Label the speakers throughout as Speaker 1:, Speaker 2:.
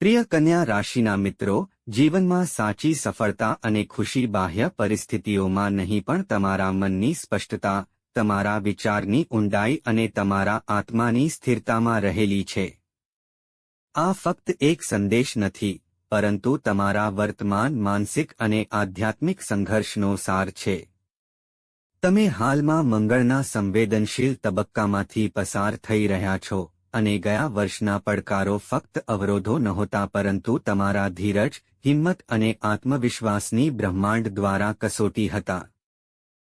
Speaker 1: પ્રિય કન્યા રાશિના મિત્રો, જીવનમાં સાચી સફળતા અને ખુશી બાહ્ય પરિસ્થિતિઓમાં નહીં પણ તમારા મનની સ્પષ્ટતા, તમારા વિચારની ઊંડાઈ અને તમારા આત્માની સ્થિરતામાં રહેલી છે. આ ફક્ત એક સંદેશ નથી, પરંતુ તમારા વર્તમાન માનસિક અને આધ્યાત્મિક સંઘર્ષનો સાર છે. તમે હાલમાં મંગળના સંવેદનશીલ તબક્કામાંથી પસાર થઈ રહ્યા છો. અને ગયા વર્ષના પડકારો ફક્ત અવરોધો નહોતા પરંતુ તમારા ધીરજ, હિંમત અને આત્મવિશ્વાસની બ્રહ્માંડ દ્વારા કસોટી હતા.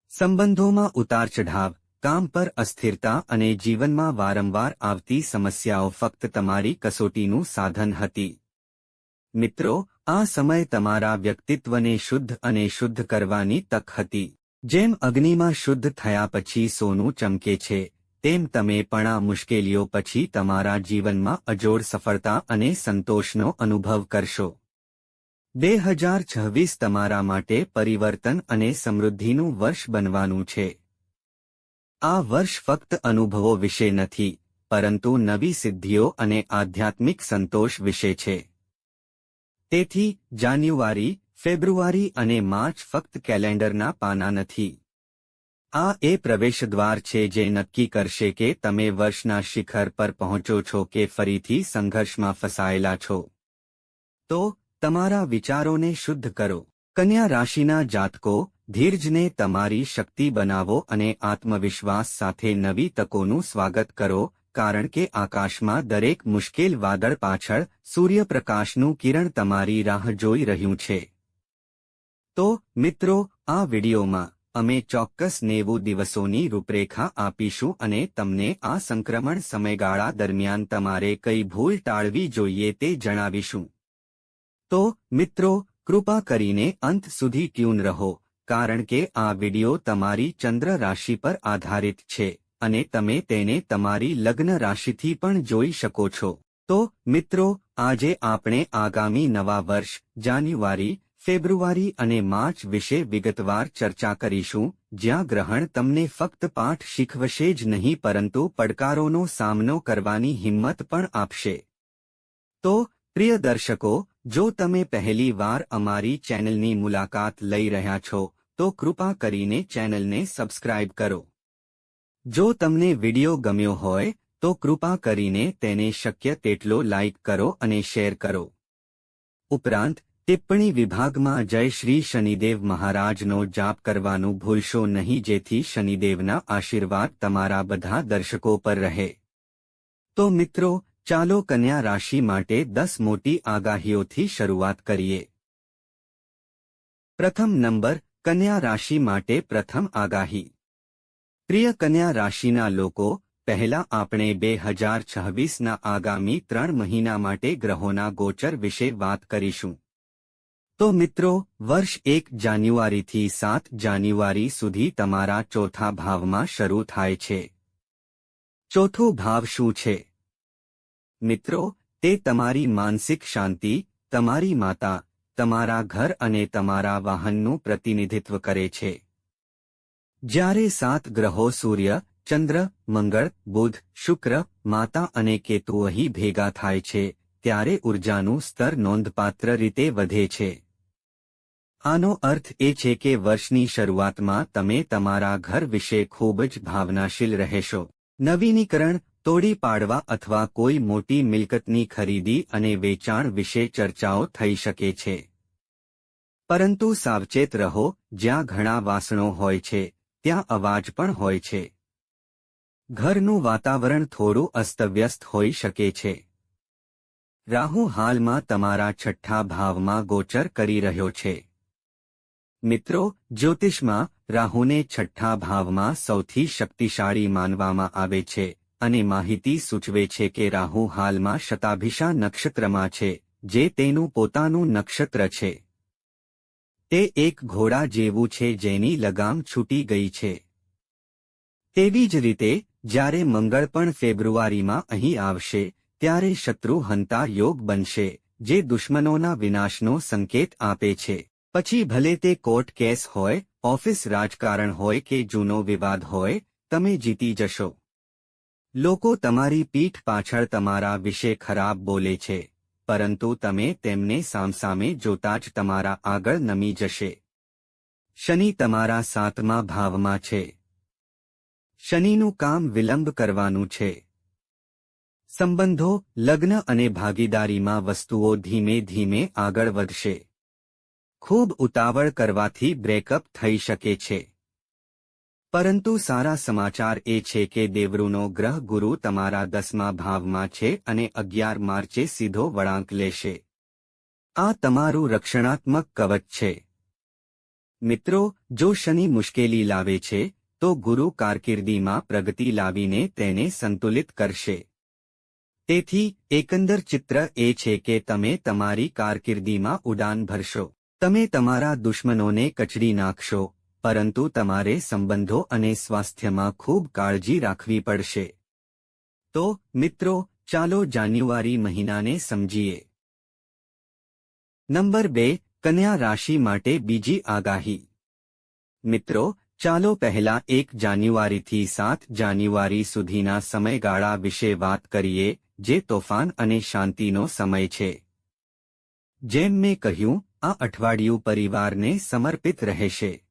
Speaker 1: સંબંધોમાં ઉતાર ચઢાવ, કામ પર અસ્થિરતા અને જીવનમાં વારંવાર આવતી સમસ્યાઓ ફક્ત તમારી કસોટીનું સાધન હતી. મિત્રો, આ સમય તમારા વ્યક્તિત્વને શુદ્ધ અને શુદ્ધ કરવાની તક હતી. જેમ અગ્નિમાં શુદ્ધ થયા પછી સોનું ચમકે છે તેમ તમે પણ આ મુશ્કેલીઓ પછી તમારા જીવનમાં અજોડ સફળતા અને સંતોષનો અનુભવ કરશો. બે હજાર છવ્વીસ તમારા માટે પરિવર્તન અને સમૃદ્ધિનું વર્ષ બનવાનું છે. આ વર્ષ ફક્ત અનુભવો વિશે નથી, પરંતુ નવી સિદ્ધિઓ અને આધ્યાત્મિક સંતોષ વિશે છે. તેથી, જાન્યુઆરી, ફેબ્રુઆરી અને માર્ચ ફક્ત કેલેન્ડરના પાના નથી. આ એ પ્રવેશદ્વાર છે જે નક્કી કરશે કે તમે વર્ષના શિખર પર પહોંચો છો કે ફરીથી સંઘર્ષમાં ફસાયેલા છો. તો, તમારા વિચારોને શુદ્ધ કરો. કન્યા રાશિના જાતકો, ધીરજને તમારી શક્તિ બનાવો અને આત્મવિશ્વાસ સાથે નવી તકોનું સ્વાગત કરો, કારણ કે આકાશમાં દરેક મુશ્કેલ વાદળ પાછળ સૂર્યપ્રકાશનું કિરણ તમારી રાહ જોઈ રહ્યું છે. તો, મિત્રો, આ વિડિયોમાં અમે ચોક્કસ નેવું દિવસોની રૂપરેખા આપીશું અને તમને આ સંક્રમણ સમયગાળા દરમિયાન તમારે કઈ ભૂલ ટાળવી જોઈએ તે જણાવીશું. તો, મિત્રો, કૃપા કરીને અંત સુધી ટ્યુન રહો, કારણ કે આ વિડિયો તમારી ચંદ્ર રાશિ પર આધારિત છે અને તમે તેને તમારી લગ્ન રાશિથી પણ જોઈ શકો છો. તો, મિત્રો, આજે આપણે આગામી નવા વર્ષ, જાન્યુઆરી ફેબ્રુઆરી અને માર્ચ વિશે વિગતવાર ચર્ચા કરીશું, જ્યાં ગ્રહણ તમને ફક્ત પાઠ શીખવશે જ નહીં પરંતુ પડકારોનો સામનો કરવાની હિંમત પણ આપશે. તો, પ્રિય દર્શકો, જો તમે પહેલી વાર અમારી ચેનલની મુલાકાત લઈ રહ્યા છો, તો કૃપા કરીને ચેનલને સબસ્ક્રાઇબ કરો. જો તમને વિડિયો ગમ્યો હોય, તો કૃપા કરીને તેને શક્ય તેટલો લાઇક કરો અને શેર કરો. ઉપરાંત ટિપ્પણી વિભાગમાં જય શ્રી શનિદેવ મહારાજનો જાપ કરવાનું ભૂલશો નહીં, જેથી શનિદેવના આશીર્વાદ તમારા બધા દર્શકો પર રહે. તો મિત્રો, ચાલો કન્યા રાશિ માટે દસ મોટી આગાહીઓથી શરૂઆત કરીએ. પ્રથમ નંબર, કન્યા રાશિ માટે પ્રથમ આગાહી. પ્રિય કન્યા રાશિના લોકો, પહેલા આપણે બે હજાર છવ્વીસના આગામી ત્રણ મહિના માટે ગ્રહોના ગોચર વિશે વાત કરીશું. તો મિત્રો, વર્ષ એક જાન્યુઆરીથી સાત જાન્યુઆરી સુધી તમારા ચોથા ભાવમાં શરૂ થાય છે. ચોથો ભાવ શું છે? મિત્રો, તે તમારી માનસિક શાંતિ, તમારી માતા, તમારા ઘર અને તમારા વાહનનું પ્રતિનિધિત્વ કરે છે. જ્યારે સાત ગ્રહો સૂર્ય, ચંદ્ર, મંગળ, બુધ, શુક્ર, માતા અને કેતુ અહીં ભેગા થાય છે ત્યારે ઉર્જાનું સ્તર નોંધપાત્ર રીતે વધે છે. આનો અર્થ એ છે કે વર્ષની શરૂઆતમાં તમે તમારા ઘર વિશે ખૂબ જ ભાવનાશીલ રહેશો. નવીનીકરણ, તોડી પાડવા અથવા કોઈ મોટી મિલકતની ખરીદી અને વેચાણ વિશે ચર્ચાઓ થઈ શકે છે. પરંતુ સાવચેત રહો, જ્યાં ઘણા વાસણો હોય છે, ત્યાં અવાજ પણ હોય છે. ઘરનું વાતાવરણ થોડું અસ્તવ્યસ્ત હોઈ શકે છે. રાહુ હાલમાં તમારા છઠ્ઠા ભાવમાં ગોચર કરી રહ્યો છે. મિત્રો, જ્યોતિષમાં રાહુને છઠ્ઠા ભાવમાં સૌથી શક્તિશાળી માનવામાં આવે છે અને માહિતી સૂચવે છે કે રાહુ હાલમાં શતાભિષા નક્ષત્રમાં છે, જે તેનું પોતાનું નક્ષત્ર છે. તે એક ઘોડા જેવું છે જેની લગામ છૂટી ગઈ છે. તેવી જ રીતે, જ્યારે મંગળ પણ ફેબ્રુઆરીમાં અહીં આવશે ત્યારે શત્રુ હંતા યોગ બનશે, જે દુશ્મનોના વિનાશનો સંકેત આપે છે. પછી ભલે તે કોર્ટ કેસ હોય, ઓફિસ રાજકારણ હોય કે જૂનો વિવાદ હોય, તમે જીતી જશો. લોકો તમારી પીઠ પાછળ તમારા વિશે ખરાબ બોલે છે, પરંતુ તમે તેમને સામસામે જોતા જ તમારા આગળ નમી જશે. શનિ તમારા સાતમા ભાવમાં છે. શનિનું કામ વિલંબ કરવાનું છે. સંબંધો, લગ્ન અને ભાગીદારીમાં વસ્તુઓ ધીમે ધીમે આગળ વધશે. ખૂબ ઉતાવળ કરવાથી બ્રેકઅપ થઈ શકે છે. પરંતુ સારા સમાચાર એ છે કે દેવરૂનો ગ્રહ ગુરુ તમારા દસમા ભાવમાં છે અને અગિયાર માર્ચે સીધો વળાંક લેશે. આ તમારું રક્ષણાત્મક કવચ છે. મિત્રો, જો શનિ મુશ્કેલી લાવે છે, તો ગુરુ કારકિર્દીમાં પ્રગતિ લાવીને તેને સંતુલિત કરશે. તેથી, એકંદર ચિત્ર એ છે કે તમે તમારી કારકિર્દીમાં ઉડાન ભરશો. તમે તમારા દુશ્મનોને કચડી નાખશો, પરંતુ તમારે સંબંધો અને સ્વાસ્થ્યમાં ખૂબ કાળજી રાખવી પડશે. તો, મિત્રો, ચાલો જાન્યુઆરી મહિનાને સમજીએ. નંબર બે, કન્યા રાશિ માટે બીજી આગાહી. મિત્રો, ચાલો પહેલા એક જાન્યુઆરીથી સાત જાન્યુઆરી સુધીના સમયગાળા વિશે વાત કરીએ. જે તોફાન અને શાંતિનો સમય છે. જેમ મેં કહ્યું, આ અઠવાડિયું પરિવારને સમર્પિત રહેશે.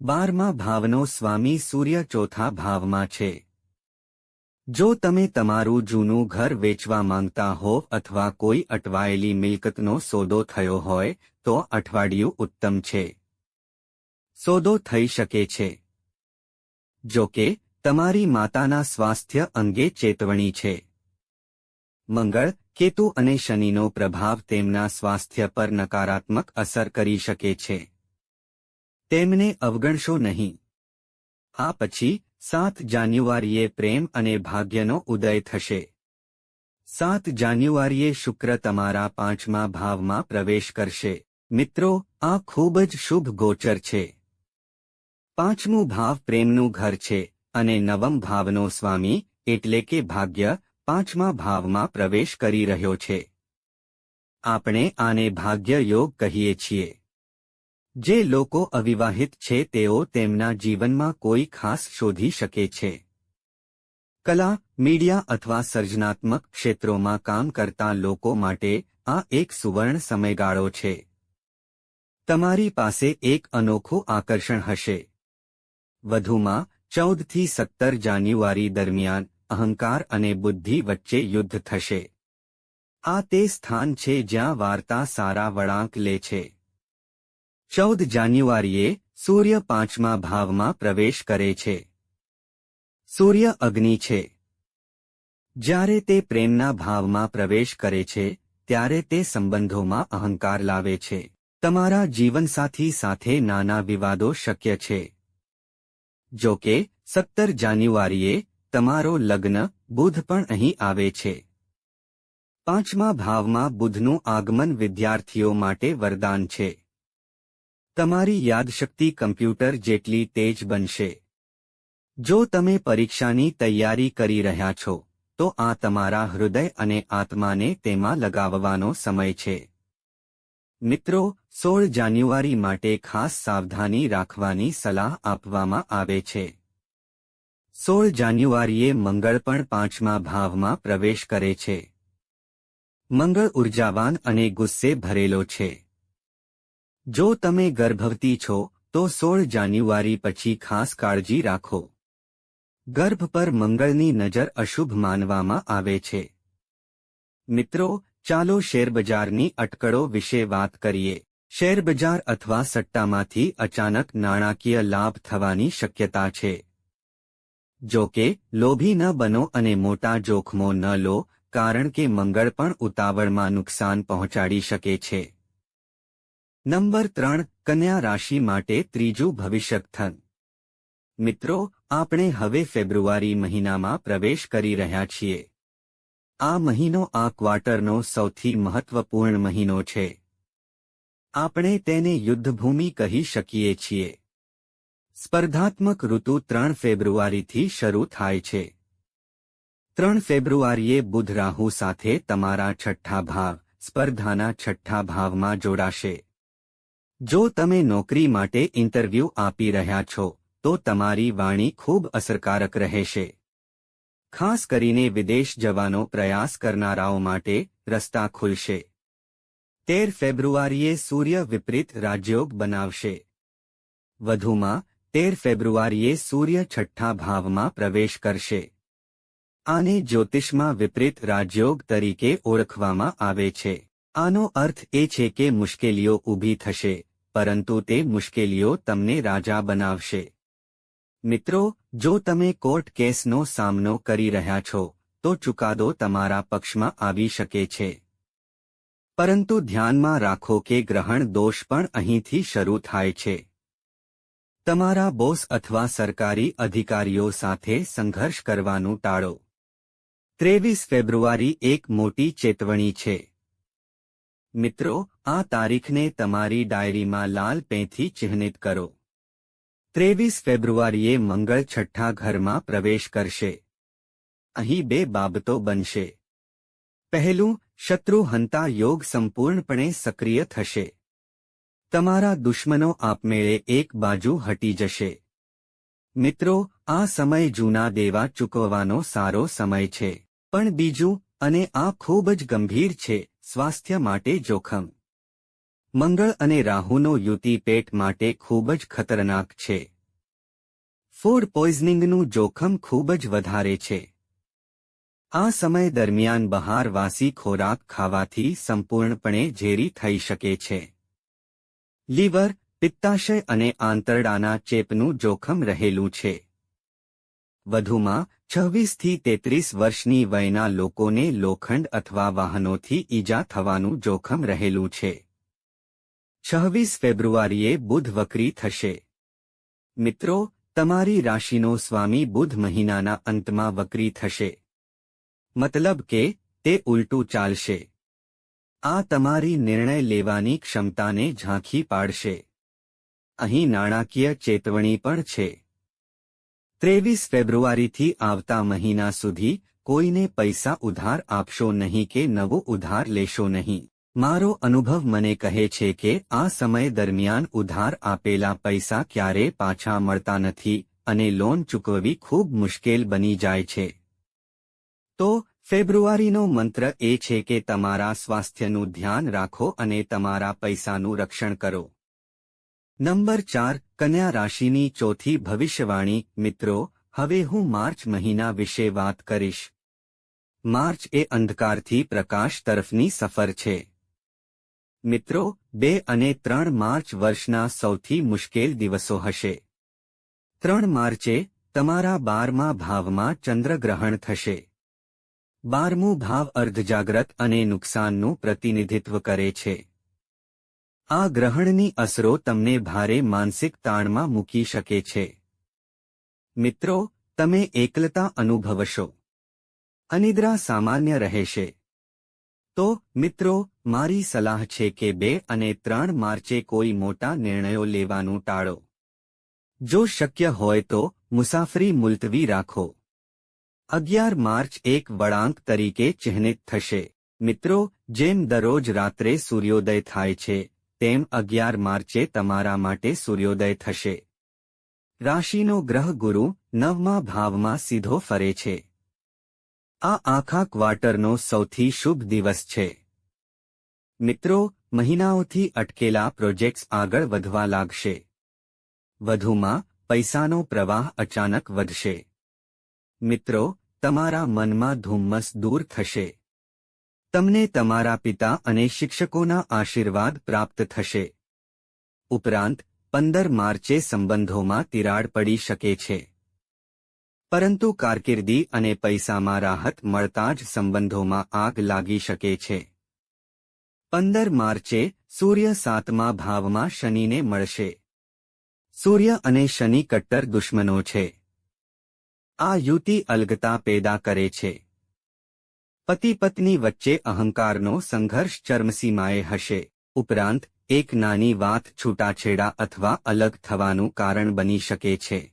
Speaker 1: બારમા ભાવનો સ્વામી સૂર્ય ચોથા ભાવમાં છે. જો તમે તમારું જૂનું ઘર વેચવા માંગતા હો અથવા કોઈ અટવાયેલી મિલકતનો સોદો થયો હોય, તો અઠવાડિયું ઉત્તમ છે. સોદો થઈ શકે છે. જો કે, તમારી માતાના સ્વાસ્થ્ય અંગે ચેતવણી છે. મંગળ, કેતુ અને શનિનો પ્રભાવ તેમના સ્વાસ્થ્ય પર નકારાત્મક અસર કરી શકે છે. તેમને અવગણશો નહીં. આ પછી, સાત જાન્યુઆરીએ પ્રેમ અને ભાગ્યનો ઉદય થશે. સાત જાન્યુઆરીએ શુક્ર તમારા પાંચમા ભાવમાં પ્રવેશ કરશે. મિત્રો, આ ખૂબ જ શુભ ગોચર છે. પાંચમું ભાવ પ્રેમનું ઘર છે અને નવમ ભાવનો સ્વામી, એટલે કે ભાગ્ય પાંચમા ભાવમાં પ્રવેશ કરી રહ્યો છે. આપણે આને ભાગ્ય યોગ કહીએ છીએ. જે લોકો અવિવાહિત છે, તેઓ તેમના જીવનમાં કોઈ ખાસ શોધી શકે છે. કલા, મીડિયા અથવા સર્જનાત્મક ક્ષેત્રોમાં કામ કરતા લોકો માટે આ એક સુવર્ણ સમયગાળો છે. તમારી પાસે એક અનોખું આકર્ષણ હશે. વધુમાં, ચૌદથી સત્તર જાન્યુઆરી દરમિયાન અહંકાર અને બુદ્ધિ વચ્ચે યુદ્ધ થશે. આ તે સ્થાન છે જ્યાં વાર્તા સારા વળાંક લે છે. ચૌદ જાન્યુઆરીએ સૂર્ય પાંચમા ભાવમાં પ્રવેશ કરે છે. સૂર્ય અગ્નિ છે. જ્યારે તે પ્રેમના ભાવમાં પ્રવેશ કરે છે, ત્યારે તે સંબંધોમાં અહંકાર લાવે છે. તમારા જીવનસાથી સાથે નાના વિવાદો શક્ય છે. જો કે, સત્તર જાન્યુઆરીએ તમારો લગ્ન બુધ પણ અહીં આવે છે. પાંચમા ભાવમાં બુધનું આગમન વિદ્યાર્થીઓ માટે વરદાન છે. તમારી યાદશક્તિ કમ્પ્યુટર જેટલી તેજ બનશે. જો તમે પરીક્ષાની તૈયારી કરી રહ્યા છો, તો આ તમારા હૃદય અને આત્માને તેમાં લગાવવાનો સમય છે. મિત્રો, સોળ જાન્યુઆરી માટે ખાસ સાવધાની રાખવાની સલાહ આપવામાં આવે છે. સોળ જાન્યુઆરીએ મંગળ પણ પાંચમા ભાવમાં પ્રવેશ કરે છે. મંગળ ઉર્જાવાન અને ગુસ્સે ભરેલો છે. જો તમે ગર્ભવતી છો, તો સોળ જાન્યુઆરી પછી ખાસ કાળજી રાખો. ગર્ભ પર મંગળની નજર અશુભ માનવામાં આવે છે. મિત્રો, ચાલો શેરબજારની અટકળો વિશે વાત કરીએ. શેરબજાર અથવા સટ્ટામાંથી અચાનક નાણાકીય લાભ થવાની શક્યતા છે. જો કે લોભી ન બનો અને મોટા જોખમો ન લો, કારણ કે મંગળ પણ ઉતાવળમાં નુકસાન પહોંચાડી શકે છે. નંબર ત્રણ, કન્યા રાશિ માટે ત્રીજું ભવિષ્યકથન મિત્રો, આપણે હવે ફેબ્રુઆરી મહિનામાં પ્રવેશ કરી રહ્યા છીએ. આ મહિનો આ ક્વાર્ટરનો સૌથી મહત્વપૂર્ણ મહિનો છે. આપણે તેને યુદ્ધભૂમિ કહી શકીએ છીએ. સ્પર્ધાત્મક ઋતુ ત્રણ ફેબ્રુઆરીથી શરૂ થાય છે. ત્રણ ફેબ્રુઆરીએ બુધ સાથે તમારા છઠ્ઠા ભાવ, સ્પર્ધાના છઠ્ઠા ભાવમાં જોડાશે. જો તમે નોકરી માટે ઇન્ટરવ્યૂ આપી રહ્યા છો, તો તમારી વાણી ખૂબ અસરકારક રહેશે. ખાસ કરીને વિદેશ જવાનો પ્રયાસ કરનારાઓ માટે રસ્તા ખુલશે. તેર ફેબ્રુઆરીએ સૂર્ય વિપરીત રાજયોગ બનાવશે. વધુમાં તેર ફેબ્રુઆરીએ સૂર્ય છઠ્ઠા ભાવમાં પ્રવેશ કરશે. આને જ્યોતિષમાં વિપરીત રાજયોગ તરીકે ઓળખવામાં આવે છે. આનો અર્થ એ છે કે મુશ્કેલીઓ ઊભી થશે, પરંતુ તે મુશ્કેલીઓ તમને રાજા બનાવશે. મિત્રો, જો તમે કોર્ટ કેસનો સામનો કરી રહ્યા છો, તો ચુકાદો તમારા પક્ષમાં આવી શકે છે. પરંતુ ધ્યાનમાં રાખો કે ગ્રહણ દોષ પણ અહીંથી શરૂ થાય છે. તમારા બોસ અથવા સરકારી અધિકારીઓ સાથે સંઘર્ષ કરવાનું ટાળો. ત્રેવીસ ફેબ્રુઆરી એક મોટી ચેતવણી છે. મિત્રો, આ તારીખને તમારી ડાયરીમાં લાલ પેંથી ચિહ્નિત કરો. ત્રેવીસ ફેબ્રુઆરીએ મંગળ છઠ્ઠા ઘરમાં પ્રવેશ કરશે. અહીં બે બાબતો બનશે. પહેલું, શત્રુહંતા યોગ સંપૂર્ણપણે સક્રિય થશે. તમારા દુશ્મનો આપમેળે એક બાજુ હટી જશે. મિત્રો, આ સમય જૂના દેવા ચૂકવવાનો સારો સમય છે. પણ બીજું, અને આ ખૂબ જ ગંભીર છે, સ્વાસ્થ્ય માટે જોખમ. મંગળ અને રાહુનો યુતિ પેટ માટે ખૂબ જ ખતરનાક છે. ફૂડ પોઈઝનિંગનું જોખમ ખૂબ જ વધારે છે. આ સમય દરમિયાન બહાર વાસી ખોરાક ખાવાથી સંપૂર્ણપણે ઝેરી થઈ શકે છે. લીવર, પિત્તાશય અને આંતરડાના ચેપનું જોખમ રહેલું છે. વધુમાં, છવ્વીસથી તેત્રીસ વર્ષની વયના લોકોને લોખંડ અથવા વાહનોથી ઈજા થવાનું જોખમ રહેલું છે. છવ્વીસ ફેબ્રુઆરીએ બુધ વક્રી થશે. મિત્રો, તમારી રાશિનો સ્વામી બુધ મહિનાના અંતમાં વક્રી થશે. મતલબ કે, તે ઉલટું ચાલશે. આ તમારી નિર્ણય લેવાની ક્ષમતાને ઝાંખી પાડશે. અહીં નાણાકીય ચેતવણી પણ છે. ત્રેવીસ ફેબ્રુઆરીથી આવતા મહિના સુધી કોઈને પૈસા ઉધાર આપશો નહીં કે નવો ઉધાર લેશો નહીં. મારો અનુભવ મને કહે છે કે આ સમય દરમિયાન ઉધાર આપેલા પૈસા ક્યારે પાછા મળતા નથી અને લોન ચૂકવવી ખૂબ મુશ્કેલ બની જાય છે. તો ફેબ્રુઆરીનો મંત્ર એ છે કે તમારા સ્વાસ્થ્યનું ધ્યાન રાખો અને તમારા પૈસાનું રક્ષણ કરો. નંબર ચાર, કન્યા રાશિની ચોથી ભવિષ્યવાણી, મિત્રો, હવે હું માર્ચ મહિના વિશે વાત કરીશ. માર્ચ એ અંધકારથી પ્રકાશ તરફની સફર છે. મિત્રો, બે અને ત્રણ માર્ચ વર્ષના સૌથી મુશ્કેલ દિવસો હશે. ત્રણ માર્ચે તમારા બારમા ભાવમાં ચંદ્રગ્રહણ થશે. બારમું ભાવ અર્ધજાગ્રત અને નુકસાનનું પ્રતિનિધિત્વ કરે છે. આ ગ્રહણની અસરો તમને ભારે માનસિક તાણમાં મૂકી શકે છે. મિત્રો, તમે એકલતા અનુભવશો. અનિદ્રા સામાન્ય રહેશે. તો, મિત્રો, મારી સલાહ છે કે બે અને ત્રણ માર્ચે કોઈ મોટા નિર્ણયો લેવાનું ટાળો. જો શક્ય હોય તો મુસાફરી મુલતવી રાખો. અગિયાર માર્ચ એક વળાંક તરીકે ચિહ્નિત થશે. મિત્રો, જેમ દરરોજ રાત્રે સૂર્યોદય થાય છે, તેમ અગિયાર માર્ચે તમારા માટે સૂર્યોદય થશે. રાશિનો ગ્રહ ગુરુ નવમા ભાવમાં સીધો ફરે છે. આ આખા ક્વાર્ટરનો સૌથી શુભ દિવસ છે. મિત્રો, મહિનાઓથી અટકેલા પ્રોજેક્ટ્સ આગળ વધવા લાગશે. વધુમાં, પૈસાનો પ્રવાહ અચાનક વધશે. મિત્રો, તમારા મનમાં ધુમ્મસ દૂર થશે. તમને તમારા પિતા અને શિક્ષકોના આશીર્વાદ પ્રાપ્ત થશે. ઉપરાંત, પંદર માર્ચે સંબંધોમાં તિરાડ પડી શકે છે. પરંતુ કારકિર્દી અને પૈસામાં રાહત મળતા જ સંબંધોમાં આગ લાગી શકે છે. પંદર માર્ચે સૂર્ય સાતમા ભાવમાં શનિને મળશે. સૂર્ય અને શનિ કટ્ટર દુશ્મનો છે. આ યુતિ અલગતા પેદા કરે છે. પતિ પત્ની વચ્ચે અહંકારનો સંઘર્ષ ચરમસીમાએ હશે. ઉપરાંત, એક નાની વાત છૂટાછેડા અથવા અલગ થવાનું કારણ બની શકે છે.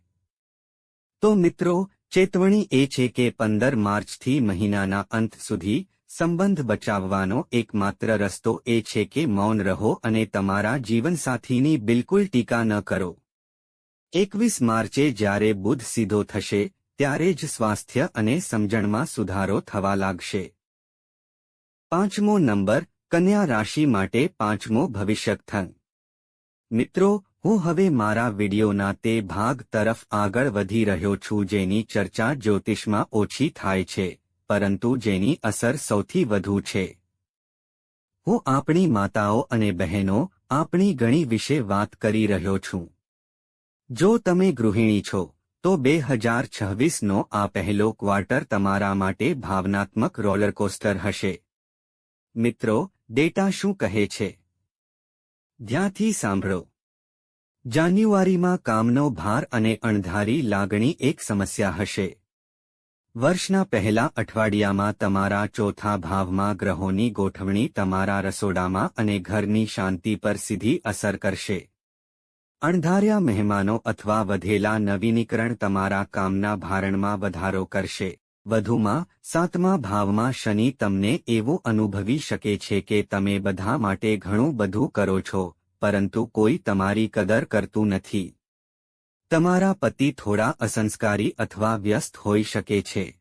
Speaker 1: તો મિત્રો, ચેતવણી એ છે કે પંદર માર્ચથી મહિનાના અંત સુધી સંબંધ બચાવવાનો એકમાત્ર રસ્તો એ છે કે મૌન રહો અને તમારા જીવનસાથીની બિલકુલ ટીકા ન કરો. એકવીસ માર્ચે જ્યારે બુધ સીધો થશે ત્યારે જ સ્વાસ્થ્ય અને સમજણમાં સુધારો થવા લાગશે. પાંચમો નંબર, કન્યા રાશિ માટે પાંચમો ભવિષ્યકથન મિત્રો, હું હવે મારા વિડિયોના તે ભાગ તરફ આગળ વધી રહ્યો છું જેની ચર્ચા જ્યોતિષમાં ઓછી થાય છે, પરંતુ જેની અસર સૌથી વધુ છે. હું આપણી માતાઓ અને બહેનો, આપણી ગણી વિશે વાત કરી રહ્યો છું. જો તમે ગૃહિણી છો તો બે હજાર છવ્વીસનો આ પહેલો ક્વાર્ટર તમારા માટે ભાવનાત્મક રોલરકોસ્ટર હશે. મિત્રો, ડેટા શું કહે છે? ધ્યાંથી સાંભળો. જાન્યુઆરીમાં કામનો ભાર અને અણધારી લાગણી એક સમસ્યા હશે. વર્ષના પહેલા અઠવાડિયામાં તમારા ચોથા ભાવમાં ગ્રહોની ગોઠવણી તમારા રસોડામાં અને ઘરની શાંતિ પર સીધી અસર કરશે. અણધાર્યા મહેમાનો અથવા વધેલા નવીનીકરણ તમારા કામના ભારણમાં વધારો કરશે. વધુમાં, સાતમા ભાવમાં શનિ તમને એવું અનુભવી શકે છે કે તમે બધા માટે ઘણું બધું કરો છો, પરંતુ કોઈ તમારી કદર કરતું નથી. તમારા પતિ થોડા અસંસ્કારી અથવા વ્યસ્ત હોઈ શકે છે.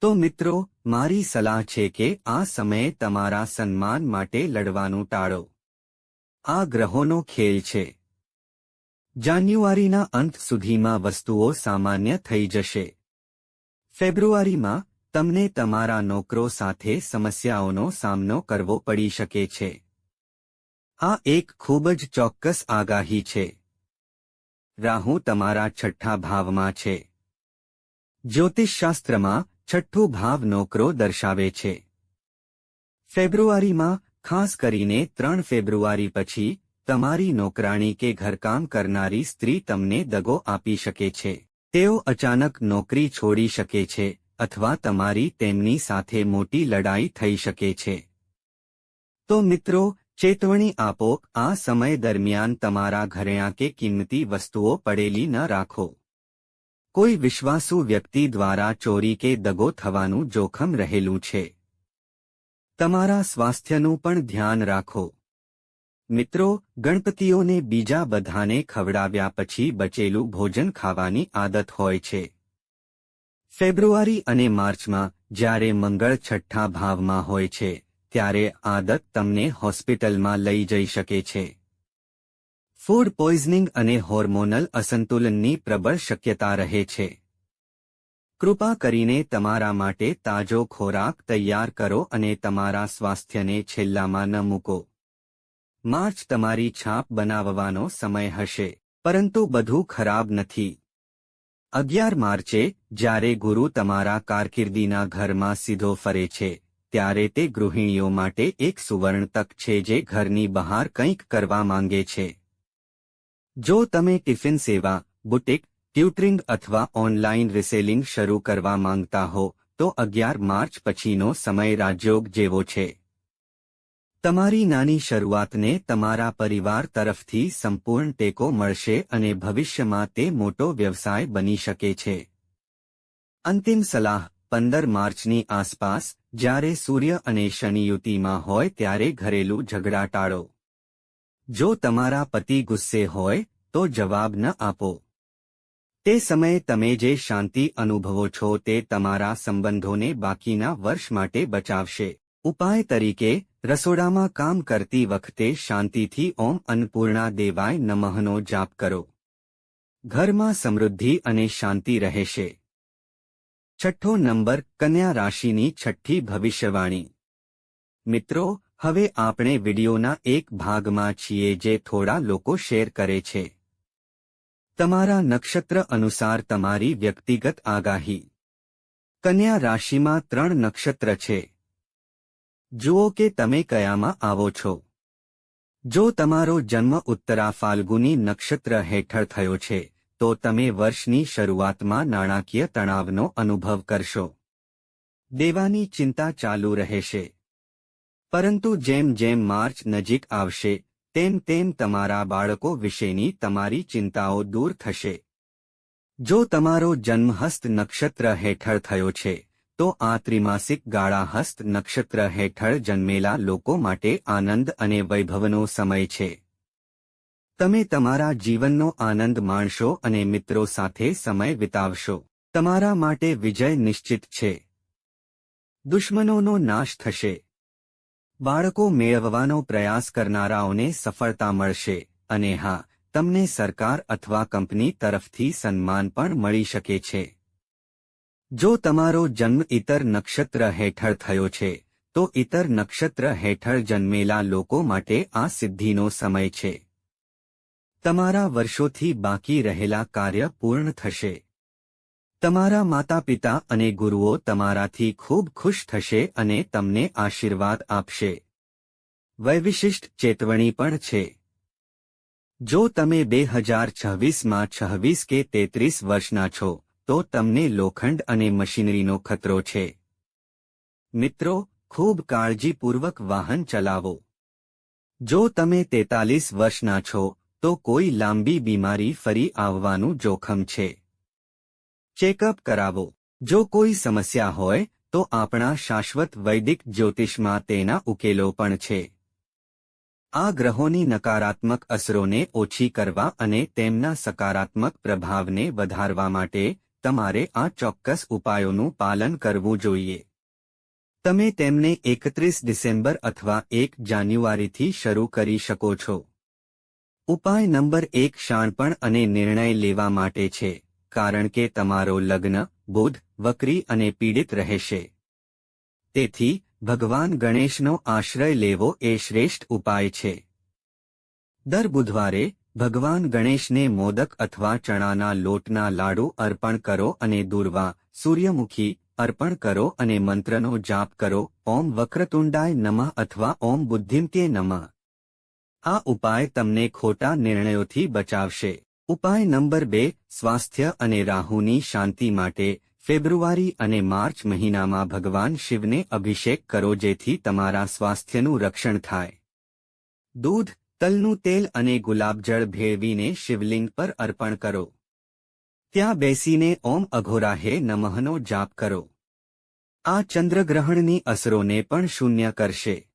Speaker 1: તો મિત્રો, મારી સલાહ છે કે આ સમયે તમારા સન્માન માટે લડવાનું ટાળો. આ ગ્રહોનો ખેલ છે. જાન્યુઆરીના અંત સુધીમાં વસ્તુઓ સામાન્ય થઈ જશે. ફેબ્રુઆરીમાં તમને તમારા નોકરો સાથે સમસ્યાઓનો સામનો કરવો પડી શકે છે. આ એક ખૂબ જ ચોક્કસ આગાહી છે. રાહુ તમારા છઠ્ઠા ભાવમાં છે. જ્યોતિષશાસ્ત્રમાં છઠ્ઠું ભાવ નોકરો દર્શાવે છે. ફેબ્રુઆરીમાં ખાસ કરીને ત્રણ ફેબ્રુઆરી પછી તમારી નોકરાણી કે ઘરકામ કરનારી સ્ત્રી તમને દગો આપી શકે છે. તેઓ અચાનક નોકરી છોડી શકે છે અથવા તમારી તેમની સાથે મોટી લડાઈ થઈ શકે છે. તો મિત્રો, ચેતવણી આપો આ સમય દરમિયાન તમારા ઘરેણાં કે કિંમતી વસ્તુઓ પડેલી ન રાખો. કોઈ વિશ્વાસુ વ્યક્તિ દ્વારા ચોરી કે દગો થવાનું જોખમ રહેલું છે. તમારા સ્વાસ્થ્યનું પણ ધ્યાન રાખો. મિત્રો, ગણપતિઓને બીજા બધાને ખવડાવ્યા પછી બચેલું ભોજન ખાવાની આદત હોય છે. ફેબ્રુઆરી અને માર્ચમાં, જ્યારે મંગળ છઠ્ઠા ભાવમાં હોય છે, ત્યારે આદત તમને હોસ્પિટલમાં લઈ જઈ શકે છે. ફૂડ પોઈઝનિંગ અને હોર્મોનલ અસંતુલનની પ્રબળ શક્યતા રહે છે. કૃપા કરીને તમારા માટે તાજો ખોરાક તૈયાર કરો અને તમારા સ્વાસ્થ્યને છેલ્લામાં ન મૂકો. માર્ચ તમારી છાપ બનાવવાનો સમય હશે, પરંતુ બધું ખરાબ નથી. અગિયાર માર્ચે, જ્યારે ગુરુ તમારા કારકિર્દીના ઘરમાં સીધો ફરે છે, ત્યારે તે ગૃહિણીઓ માટે એક સુવર્ણ તક છે જે ઘરની બહાર કંઈક કરવા માંગે છે. જો તમે ટિફિન સેવા, બુટિક, ટ્યુટરિંગ અથવા ઓનલાઇન રિસેલિંગ શરૂ કરવા માંગતા હો, તો અગિયાર માર્ચ પછીનો સમય રાજયોગ જેવો છે. તમારી નાની શરૂઆતને તમારા પરિવાર તરફથી સંપૂર્ણ ટેકો મળશે અને ભવિષ્યમાં તે મોટો વ્યવસાય બની શકે છે. અંતિમ સલાહ, પંદર માર્ચની આસપાસ, જ્યારે સૂર્ય અને શનિયુતિમાં હોય ત્યારે ઘરેલું ઝઘડા ટાળો. જો તમારા પતિ ગુસ્સે હોય, તો જવાબ ન આપો. તે સમયે તમે જે શાંતિ અનુભવો છો તે તમારા સંબંધોને બાકીના વર્ષ માટે બચાવશે. ઉપાય તરીકે રસોડામાં કામ કરતી વખતે શાંતિથી ઓમ અન્નપૂર્ણા દેવાય નમઃનો જાપ કરો. ઘરમાં સમૃદ્ધિ અને શાંતિ રહેશે. છઠ્ઠો નંબર, કન્યા રાશિની છઠ્ઠી ભવિષ્યવાણી. મિત્રો, હવે આપણે વિડિયોના એક ભાગમાં છીએ જે થોડા લોકો શેર કરે છે. તમારા નક્ષત્ર અનુસાર તમારી વ્યક્તિગત આગાહી. કન્યા રાશિમાં ત્રણ નક્ષત્ર છે. જુઓ કે તમે કયામાં આવો છો. જો તમારો જન્મ ઉત્તરા ફાલ્ગુની નક્ષત્ર હેઠળ થયો છે, તો તમે વર્ષની શરૂઆતમાં નાણાકીય તણાવનો અનુભવ કરશો. દેવાની ચિંતા ચાલુ રહેશે. પરંતુ જેમ જેમ માર્ચ નજીક આવશે, તેમ તેમ તમારા બાળકો વિશેની તમારી ચિંતાઓ દૂર થશે. જો તમારો જન્મહસ્ત નક્ષત્ર હેઠળ થયો છે તો આ ત્રિમાસિક ગાળા હસ્ત નક્ષત્ર હેઠળ જન્મેલા લોકો માટે આનંદ અને વૈભવનો સમય છે. તમે તમારા જીવનનો આનંદ માણશો અને મિત્રો સાથે સમય વિતાવશો. તમારા માટે વિજય નિશ્ચિત છે. દુશ્મનોનો નાશ થશે. બાળકો મેળવવાનો પ્રયાસ કરનારાઓને સફળતા મળશે અને હા, તમને સરકાર અથવા કંપની તરફથી સન્માન પણ મળી શકે છે. જો તમારો જન્મ ઇતર નક્ષત્ર હેઠળ થયો છે, તો ઇતર નક્ષત્ર હેઠળ જન્મેલા લોકો માટે આ સિદ્ધિનો સમય છે. તમારા વર્ષોથી બાકી રહેલા કાર્ય પૂર્ણ થશે. તમારા માતા પિતા અને ગુરુઓ તમારાથી ખૂબ ખુશ થશે અને તમને આશીર્વાદ આપશે. વૈવિશિષ્ટ ચેતવણી પણ છે. જો તમે બે હજાર છવ્વીસમાં છવ્વીસ કે તેત્રીસ વર્ષના છો તો તમને લોખંડ અને મશીનરીનો ખતરો છે. મિત્રો, ખૂબ કાળજીપૂર્વક વાહન ચલાવો. જો તમે તેતાલીસ વર્ષના છો, તો કોઈ લાંબી બીમારી ફરી આવવાનું જોખમ છે. ચેકઅપ કરાવો. જો કોઈ સમસ્યા હોય, તો આપણા શાશ્વત વૈદિક જ્યોતિષમાં તેના ઉકેલો પણ છે. આ ગ્રહોની નકારાત્મક અસરોને ઓછી કરવા અને તેમના સકારાત્મક પ્રભાવને વધારવા માટે તમારે આ ચોક્કસ ઉપાયોનું પાલન કરવું જોઈએ. તમે તેમને એકત્રીસ ડિસેમ્બર અથવા એક જાન્યુઆરીથી શરૂ કરી શકો છો. ઉપાય નંબર એક શાણપણ અને નિર્ણય લેવા માટે છે, કારણ કે તમારો લગ્ન, બુધ, વક્રી અને પીડિત રહેશે. તેથી, ભગવાન ગણેશનો આશ્રય લેવો એ શ્રેષ્ઠ ઉપાય છે. દર બુધવારે ભગવાન ગણેશને મોદક અથવા ચણાના લોટના લાડુ અર્પણ કરો અને દૂર્વા, સૂર્યમુખી, અર્પણ કરો અને મંત્રનો જાપ કરો, ઓમ વક્રતુંડાય નમઃ અથવા ઓમ બુદ્ધિમ કે નમઃ. આ ઉપાય તમને ખોટા નિર્ણયોથી બચાવશે. ઉપાય નંબર બે, સ્વાસ્થ્ય અને રાહુની શાંતિ માટે, ફેબ્રુઆરી અને માર્ચ મહિનામાં ભગવાન શિવને અભિષેક કરો જેથી તમારા સ્વાસ્થ્યનું રક્ષણ થાય. દૂધ તલનું તેલ અને ગુલાબજળ ભેળવીને શિવલિંગ પર અર્પણ કરો. ત્યાં બેસીને ઓમ અઘોરાહે નમઃનો જાપ કરો. આ ચંદ્રગ્રહણની અસરોને પણ શૂન્ય કરશે.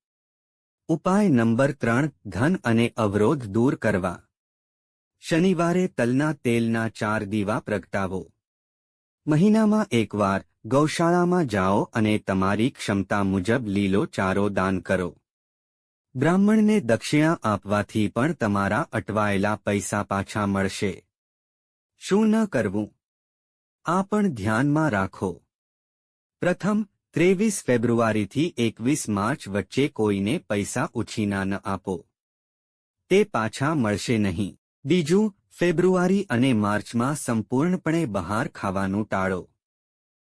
Speaker 1: ઉપાય નંબર ત્રણ, ધન અને અવરોધ દૂર કરવા. શનિવારે તલના તેલના ચાર દીવા પ્રગટાવો. મહિનામાં એકવાર ગૌશાળામાં જાઓ અને તમારી ક્ષમતા મુજબ લીલો ચારો દાન કરો. બ્રાહ્મણને દક્ષિણા આપવાથી પણ તમારા અટવાયેલા પૈસા પાછા મળશે. શું ન કરવું? આ પણ ધ્યાનમાં રાખો. પ્રથમ, ત્રેવીસ ફેબ્રુઆરીથી એકવીસ માર્ચ વચ્ચે કોઈને પૈસા ઉછીના ન આપો. તે પાછા મળશે નહીં. બીજું, ફેબ્રુઆરી અને માર્ચમાં સંપૂર્ણપણે બહાર ખાવાનું ટાળો.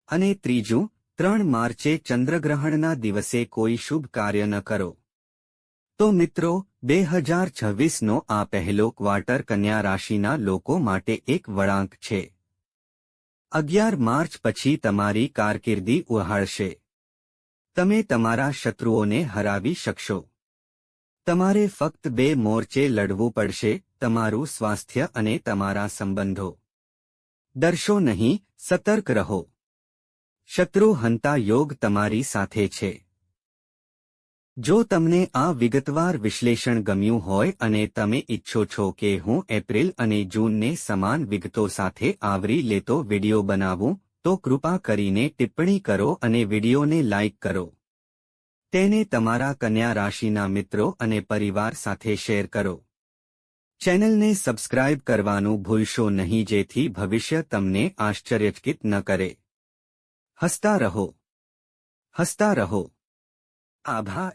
Speaker 1: અને ત્રીજું, ત્રણ માર્ચે ચંદ્રગ્રહણના દિવસે કોઈ શુભ કાર્ય ન કરો. તો મિત્રો, બે હજાર છવ્વીસનો આ પહેલો ક્વાર્ટર કન્યા રાશિના લોકો માટે એક વળાંક છે. અગિયાર માર્ચ પછી તમારી કારકિર્દી ઉહાળશે. તમે તમારા શત્રુઓને હરાવી શકશો. તમારે ફક્ત બે મોરચે લડવું પડશે, તમારું સ્વાસ્થ્ય અને તમારા સંબંધો. ડરશો નહીં, સતર્ક રહો. શત્રુ હંતા યોગ તમારી સાથે છે. જો તમને આ વિગતવાર વિશ્લેષણ ગમ્યું હોય અને તમે ઇચ્છો છો કે હું એપ્રિલ અને જૂનને સમાન વિગતો સાથે આવરી લેતો વિડિયો બનાવું, તો કૃપા કરીને ટિપ્પણી કરો અને વિડિયોને લાઇક કરો. તેને તમારા કન્યા રાશિના મિત્રો અને પરિવાર સાથે શેર કરો. ચેનલને સબસ્ક્રાઇબ કરવાનું ભૂલશો નહીં જેથી ભવિષ્ય તમને આશ્ચર્યચકિત ન કરે. હસતા રહો. હસતા રહો. આભાર.